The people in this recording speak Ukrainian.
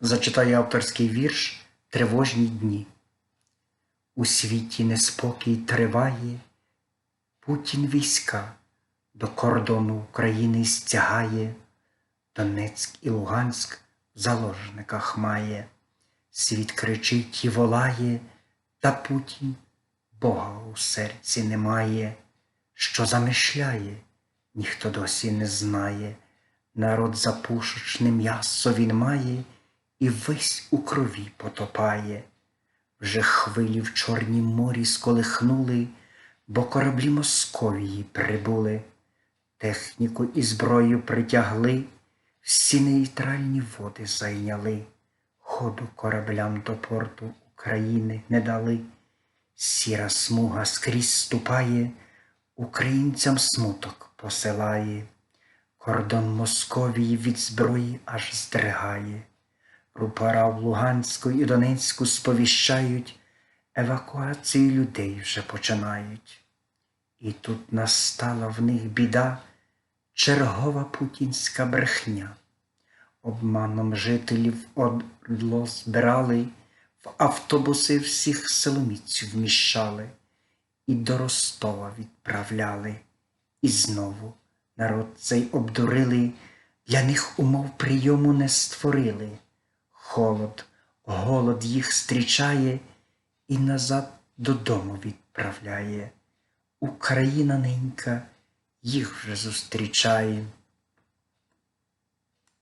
зачитаю авторський вірш Тривожні дні. У світі неспокій триває, Путін війська до кордону України стягає, Донецьк і Луганськ в заложниках має. Світ кричить і волає, та Путін Бога у серці немає, що замишляє, ніхто досі не знає. Народ за пушечне м'ясо він має і весь у крові потопає. Вже хвилі в Чорнім морі сколихнули, бо кораблі Московії прибули, техніку і зброю притягли, всі нейтральні води зайняли, ходу кораблям до порту України не дали. Сіра смуга скрізь ступає, українцям смуток посилає, кордон Московії від зброї аж здригає. Рупора в Луганську і Донецьку сповіщають, евакуацію людей вже починають. І тут настала в них біда, чергова путінська брехня. Обманом жителів одло збирали, в автобуси всіх силоміць вміщали і до Ростова відправляли. І знову народ цей обдурили, для них умов прийому не створили. Холод, голод їх зустрічає і назад додому відправляє. Україна ненька їх вже зустрічає.